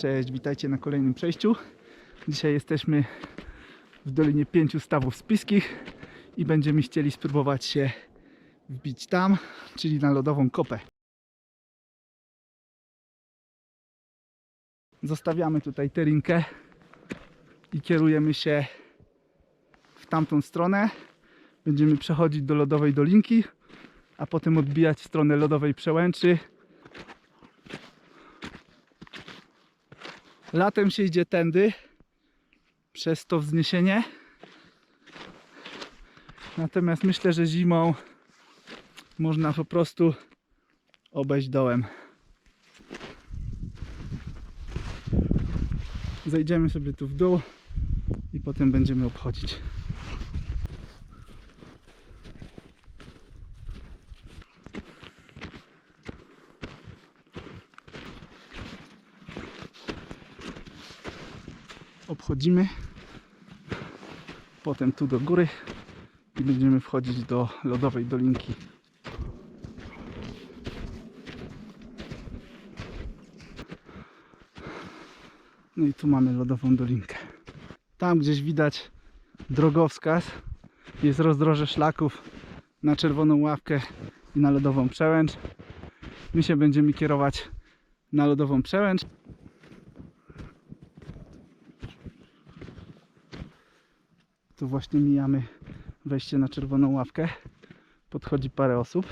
Cześć, witajcie na kolejnym przejściu. Dzisiaj jesteśmy w Dolinie Pięciu Stawów Spiskich i będziemy chcieli spróbować się wbić tam, czyli na lodową kopę. Zostawiamy tutaj terinkę i kierujemy się w tamtą stronę. Będziemy przechodzić do lodowej dolinki, a potem odbijać w stronę lodowej przełęczy. Latem się idzie tędy przez to wzniesienie. Natomiast myślę, że zimą można po prostu obejść dołem. Zejdziemy sobie tu w dół i potem będziemy obchodzić. Potem tu do góry i będziemy wchodzić do lodowej dolinki. No i tu mamy lodową dolinkę. Tam gdzieś widać drogowskaz. Jest rozdroże szlaków na czerwoną ławkę i na lodową przełęcz. My się będziemy kierować na lodową przełęcz. Tu właśnie mijamy wejście na czerwoną ławkę. Podchodzi parę osób.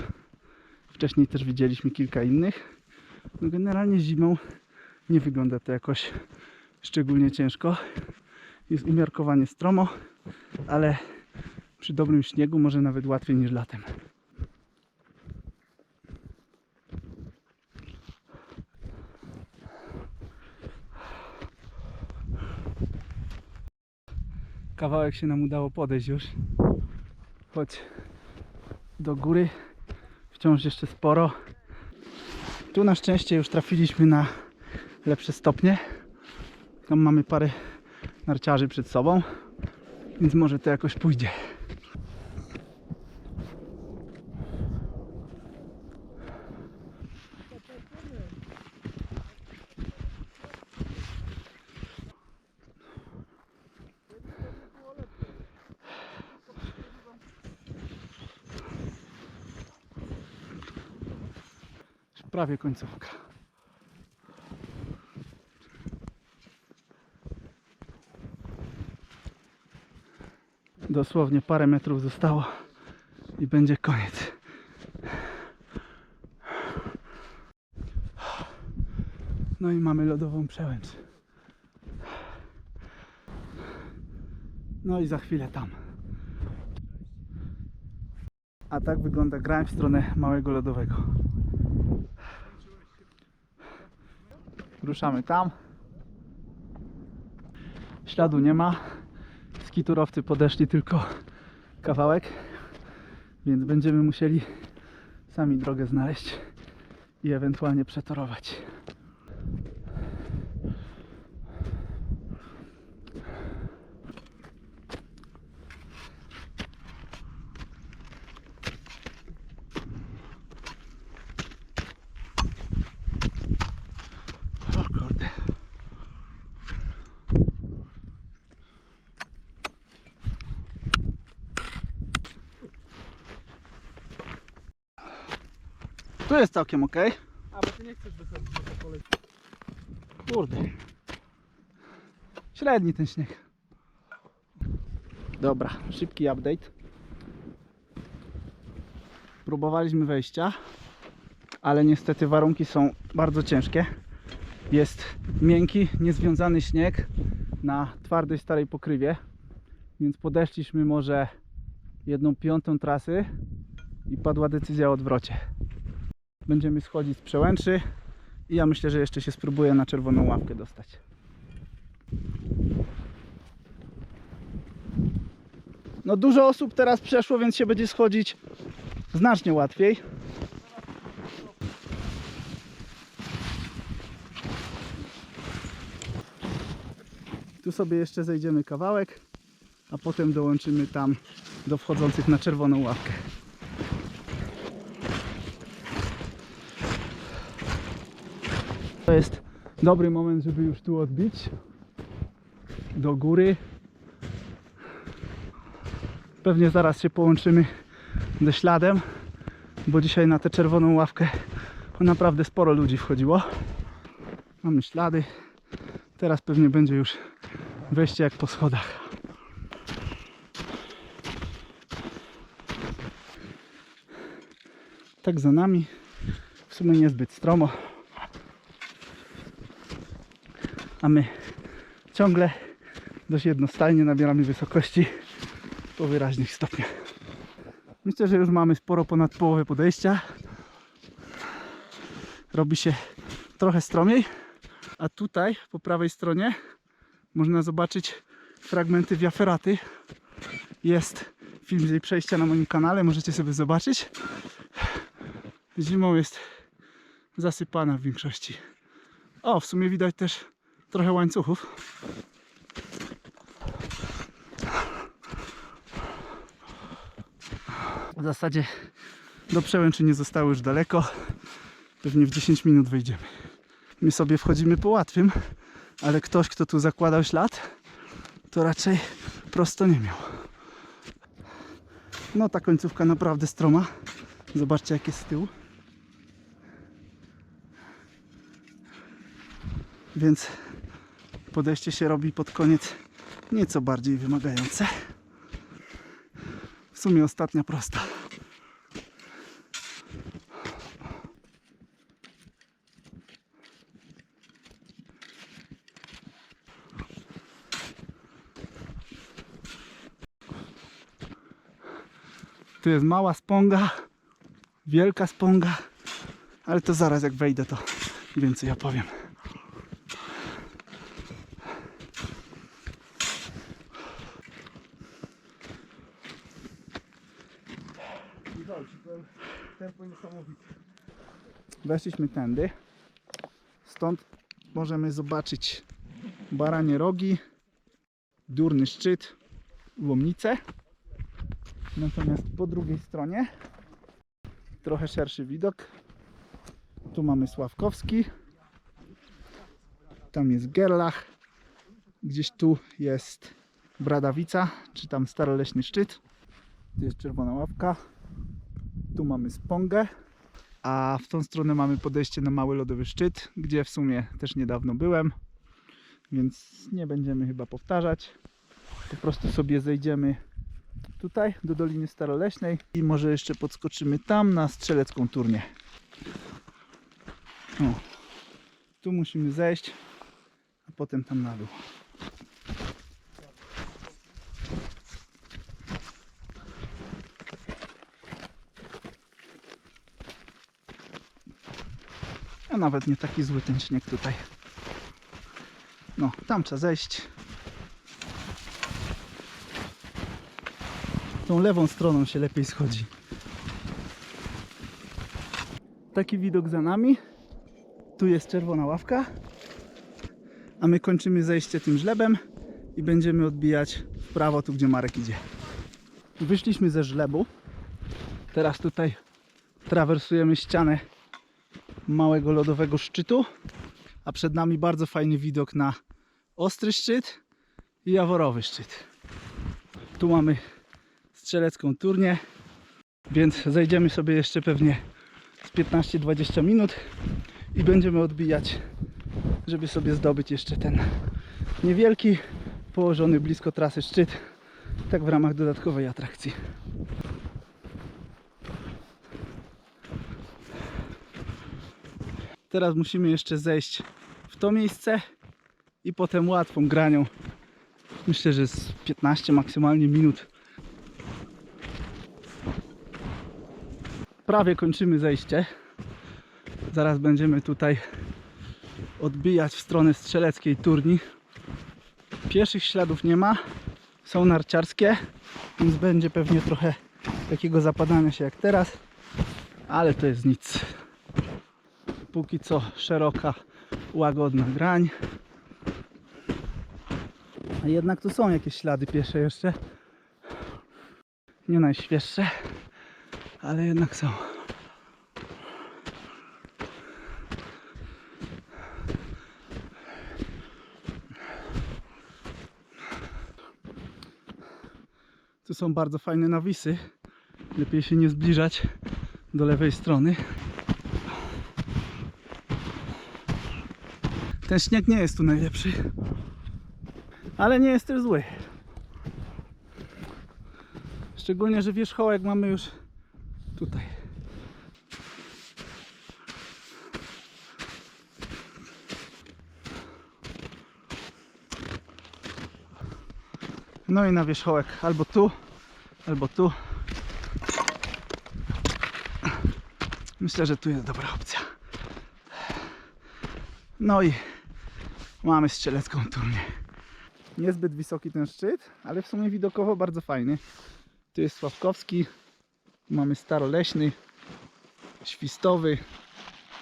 Wcześniej też widzieliśmy kilka innych. No generalnie zimą nie wygląda to jakoś szczególnie ciężko. Jest umiarkowanie stromo, ale przy dobrym śniegu może nawet łatwiej niż latem. Kawałek się nam udało podejść już. Choć do góry wciąż jeszcze sporo. Tu na szczęście już trafiliśmy na lepsze stopnie. Tam mamy parę narciarzy przed sobą, więc może to jakoś pójdzie. Prawie końcówka. Dosłownie parę metrów zostało i będzie koniec. No i mamy lodową przełęcz. No i za chwilę tam. A tak wygląda grań w stronę małego lodowego. Ruszamy tam. Śladu nie ma. Skiturowcy podeszli tylko kawałek, więc będziemy musieli sami drogę znaleźć i ewentualnie przetorować. Tu jest całkiem ok. A, bo ty nie chcesz wychodzić pole. Kurde. Średni ten śnieg. Dobra, szybki update. Próbowaliśmy wejścia, ale niestety warunki są bardzo ciężkie. Jest miękki, niezwiązany śnieg na twardej starej pokrywie, więc podeszliśmy może jedną piątą trasy i padła decyzja o odwrocie. Będziemy schodzić z przełęczy i ja myślę, że jeszcze się spróbuję na czerwoną ławkę dostać. No dużo osób teraz przeszło, więc się będzie schodzić znacznie łatwiej. Tu sobie jeszcze zejdziemy kawałek, a potem dołączymy tam do wchodzących na czerwoną ławkę. To jest Dobry moment, żeby już tu odbić. Do góry. Pewnie zaraz się połączymy ze śladem, bo dzisiaj na tę czerwoną ławkę naprawdę sporo ludzi wchodziło. Mamy ślady. Teraz pewnie będzie już wejście jak po schodach. Tak za nami. W sumie niezbyt stromo. A my ciągle dość jednostajnie nabieramy wysokości po wyraźnych stopniach. Myślę, że już mamy sporo ponad połowę podejścia. Robi się trochę stromiej. A tutaj po prawej stronie można zobaczyć fragmenty wiaferaty. Jest film z jej przejścia na moim kanale, możecie sobie zobaczyć. Zimą jest zasypana w większości. O, w sumie widać też trochę łańcuchów. W zasadzie do przełęczy nie zostało już daleko. Pewnie w 10 minut wejdziemy. My sobie wchodzimy po łatwym, ale ktoś, kto tu zakładał ślad, to raczej prosto nie miał. No ta końcówka naprawdę stroma. Zobaczcie jak jest z tyłu. Więc podejście się robi pod koniec nieco bardziej wymagające. W sumie ostatnia prosta. Tu jest mała sponga, wielka sponga, ale to zaraz jak wejdę to więcej opowiem. Tempo niesamowite. Weszliśmy tędy. Stąd możemy zobaczyć baranie rogi, durny szczyt, łomnicę. Natomiast po drugiej stronie trochę szerszy widok. Tu mamy Sławkowski. Tam jest Gerlach. Gdzieś tu jest Bradawica, czy tam staroleśny szczyt. Tu jest czerwona ławka. Tu mamy Spongę. A w tą stronę mamy podejście na mały lodowy szczyt, gdzie w sumie też niedawno byłem, więc nie będziemy chyba powtarzać. Po prostu sobie zejdziemy tutaj do Doliny Staroleśnej i może jeszcze podskoczymy tam na strzelecką turnię. O, tu musimy zejść, a potem tam na dół. Nawet nie taki zły ten śnieg tutaj. No, tam trzeba zejść. Tą lewą stroną się lepiej schodzi. Taki widok za nami. Tu jest czerwona ławka. A my kończymy zejście tym żlebem i będziemy odbijać w prawo, tu gdzie Marek idzie. Wyszliśmy ze żlebu. Teraz tutaj trawersujemy ścianę małego lodowego szczytu, a przed nami bardzo fajny widok na ostry szczyt i jaworowy szczyt. Tu mamy strzelecką turnię, więc zejdziemy sobie jeszcze pewnie z 15-20 minut i będziemy odbijać, żeby sobie zdobyć jeszcze ten niewielki, położony blisko trasy szczyt, tak w ramach dodatkowej atrakcji. Teraz musimy jeszcze zejść w to miejsce i potem łatwą granią. Myślę, że z 15 maksymalnie minut. Prawie kończymy zejście. Zaraz będziemy tutaj odbijać w stronę strzeleckiej turni. Pieszych śladów nie ma. Są narciarskie, więc będzie pewnie trochę takiego zapadania się jak teraz, ale to jest nic póki co szeroka, łagodna grań. A jednak tu są jakieś ślady piesze jeszcze. Nie najświeższe, ale jednak są. Tu są bardzo fajne nawisy. Lepiej się nie zbliżać do lewej strony, Ten śnieg nie jest tu najlepszy, ale nie jest też zły. Szczególnie, że wierzchołek mamy już tutaj. No i na wierzchołek albo tu, albo tu. Myślę, że tu jest dobra opcja. No i mamy strzelecką turnię. Niezbyt wysoki ten szczyt, ale w sumie widokowo bardzo fajny. Tu jest Sławkowski, mamy staroleśny, świstowy,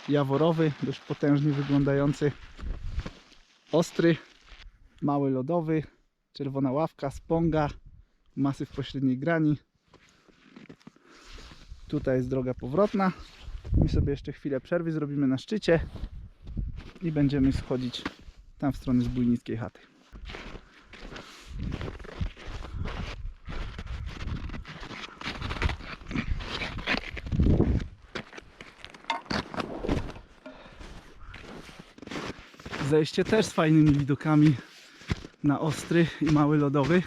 jaworowy, dość potężnie wyglądający, ostry, mały lodowy, czerwona ławka, sponga, masyw pośredniej grani. Tutaj jest droga powrotna. My sobie jeszcze chwilę przerwy zrobimy na szczycie i będziemy schodzić tam w stronę zbójnickiej chaty. Zejście też z fajnymi widokami na ostry i mały lodowy.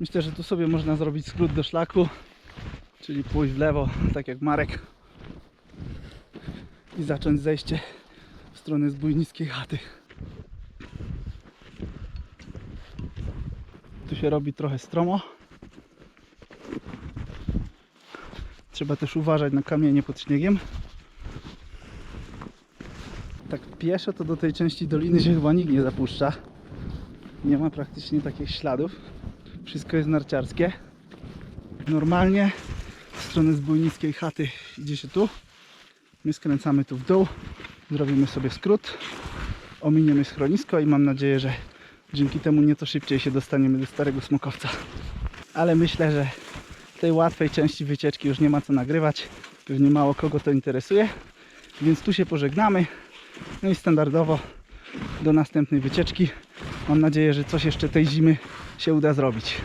Myślę, że tu sobie można zrobić skrót do szlaku, czyli pójść w lewo, tak jak Marek i zacząć zejście w stronę zbójnickiej chaty. Tu się robi trochę stromo. Trzeba też uważać na kamienie pod śniegiem. Tak pieszo to do tej części doliny się chyba nikt nie zapuszcza. Nie ma praktycznie takich śladów. Wszystko jest narciarskie. Normalnie w stronę zbójnickiej chaty idzie się tu. My skręcamy tu w dół. Zrobimy sobie skrót. Ominiemy schronisko i mam nadzieję, że dzięki temu nieco szybciej się dostaniemy do Starego Smokowca. Ale myślę, że tej łatwej części wycieczki już nie ma co nagrywać. Pewnie mało kogo to interesuje. Więc tu się pożegnamy. No i standardowo do następnej wycieczki. Mam nadzieję, że coś jeszcze tej zimy się uda zrobić.